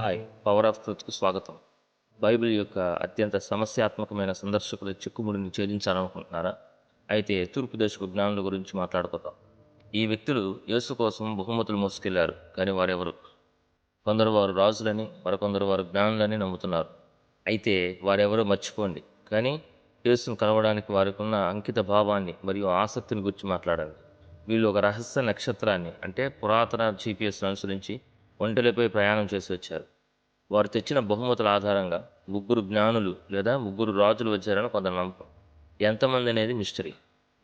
Hi power of ట్రూత్కు స్వాగతం. Bible యొక్క అత్యంత సమస్యాత్మకమైన సందర్శకుల చిక్కుముడిని ఛేదించాలనుకుంటున్నారా? అయితే తూర్పు దేశపు జ్ఞానుల గురించి మాట్లాడుకుందాం. ఈ వ్యక్తులు యేసు కోసం బహుమతులు మోసుకెళ్ళారు కానీ వారెవరు? కొందరు వారు రాజులని మరికొందరు వారు జ్ఞానులని నమ్ముతున్నారు. అయితే వారెవరో మర్చిపోండి కానీ యేసును కలవడానికి వారికి ఉన్న అంకిత భావాన్ని మరియు ఆసక్తిని గురించి మాట్లాడండి. వీళ్ళు ఒక రహస్య నక్షత్రాన్ని అంటే పురాతన జీపీఎస్ను అనుసరించి ఒంటెలపై ప్రయాణం చేసి వచ్చారు. వారు తెచ్చిన బహుమతుల ఆధారంగా ముగ్గురు జ్ఞానులు లేదా ముగ్గురు రాజులు వచ్చారని కొందరు నమ్మకం. ఎంతమంది అనేది మిస్టరీ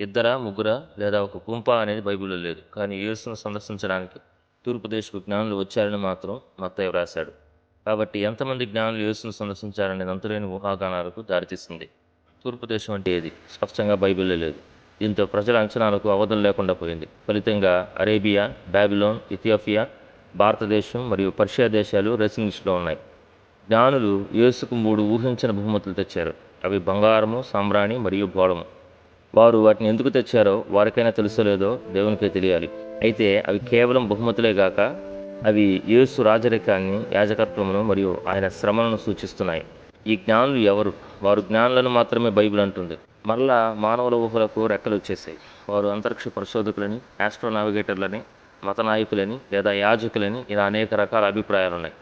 ఇద్దరా ముగ్గురా లేదా ఒక గుంప అనేది బైబిల్లో లేదు. కానీ యేసును సందర్శించడానికి తూర్పు దేశపు జ్ఞానులు వచ్చారని మాత్రం మత్తయ్య వ్రాశాడు. కాబట్టి ఎంతమంది జ్ఞానులు యేసును సందర్శించారనేది అంతులేని ఊహాగానాలకు దారితీస్తుంది తూర్పు దేశం అంటే ఏది? స్పష్టంగా బైబిల్లో లేదు. దీంతో ప్రజల అంచనాలకు అవధులు లేకుండా పోయింది. ఫలితంగా అరేబియా బాబిలోన్ ఇథియోపియా భారతదేశం మరియు పర్షియా దేశాలు రేసింగ్ లిస్టులో ఉన్నాయి. జ్ఞానులు యేసుకు మూడు ఊహించిన బహుమతులు తెచ్చారు. అవి బంగారము సాంబ్రాణి మరియు గోడము. వారు వాటిని ఎందుకు తెచ్చారో వారికైనా తెలుసో లేదో దేవునికే తెలియాలి. అయితే అవి కేవలం బహుమతులే గాక అవి యేసు రాజరికాన్ని యాజకత్వమును మరియు ఆయన శ్రమలను సూచిస్తున్నాయి. ఈ జ్ఞానులు ఎవరు? వారు జ్ఞానులను మాత్రమే బైబిల్ అంటుంది. మరలా మానవుల ఊహలకు రెక్కలు వచ్చేసాయి. వారు అంతరిక్ష పరిశోధకులని ఆస్ట్రో నావిగేటర్లని మత నాయకులని లేదా యాజకులని ఇలా అనేక రకాల అభిప్రాయాలు ఉన్నాయి.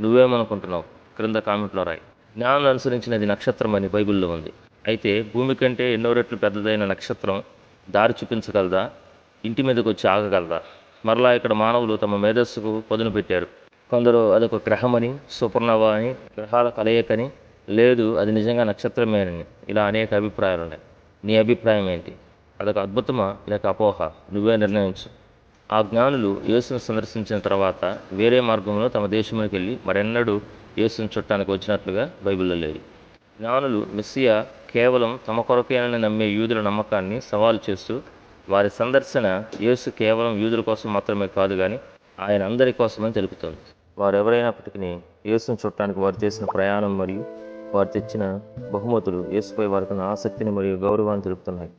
నువ్వేమనుకుంటున్నావు? క్రింద కామెంట్లో రాయి. జ్ఞానం అనుసరించినది నక్షత్రం అని బైబిల్లో ఉంది. అయితే భూమి కంటే ఎన్నో రెట్లు పెద్దదైన నక్షత్రం దారి చూపించగలదా? ఇంటి మీదకి వచ్చి ఆగగలదా? మరలా ఇక్కడ మానవులు తమ మేధస్సుకు పదును పెట్టారు. కొందరు అదొక గ్రహమని సుపర్ణవ అని గ్రహాల కలయికని లేదు అది నిజంగా నక్షత్రమేనని ఇలా అనేక అభిప్రాయాలు ఉన్నాయి. నీ అభిప్రాయం ఏంటి? అదొక అద్భుతమా లేక అపోహ? నువ్వే నిర్ణయించు. ఆ జ్ఞానులు యేసును సందర్శించిన తర్వాత వేరే మార్గంలో తమ దేశంలోకి వెళ్ళి మరెన్నడూ యేసును చుట్టానికి వచ్చినట్లుగా బైబిల్లో లేదు. జ్ఞానులు మెస్సియా కేవలం తమ కొరకేనని నమ్మే యూదుల నమ్మకాన్ని సవాలు చేస్తూ వారి సందర్శన యేసు కేవలం యూదుల కోసం మాత్రమే కాదు కానీ ఆయన అందరి కోసమని తెలుపుతోంది. వారు ఎవరైనప్పటికీ యేసును చుట్టానికి వారు చేసిన ప్రయాణం మరియు వారు తెచ్చిన బహుమతులు యేసుపై వారికి ఉన్న ఆసక్తిని మరియు గౌరవాన్ని తెలుపుతున్నాయి.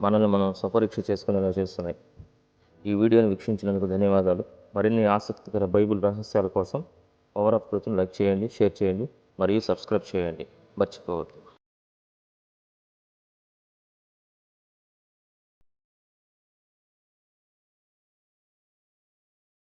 మనల్ని మనం సపరీక్ష చేసుకునేలా చేస్తున్నాయి. ఈ వీడియోని వీక్షించినందుకు ధన్యవాదాలు. మరిన్ని ఆసక్తికర బైబిల్ రహస్యాల కోసం పవర్ ఆఫ్ ప్రతిని లైక్ చేయండి షేర్ చేయండి మరియు సబ్స్క్రైబ్ చేయండి. మర్చిపోవద్దు.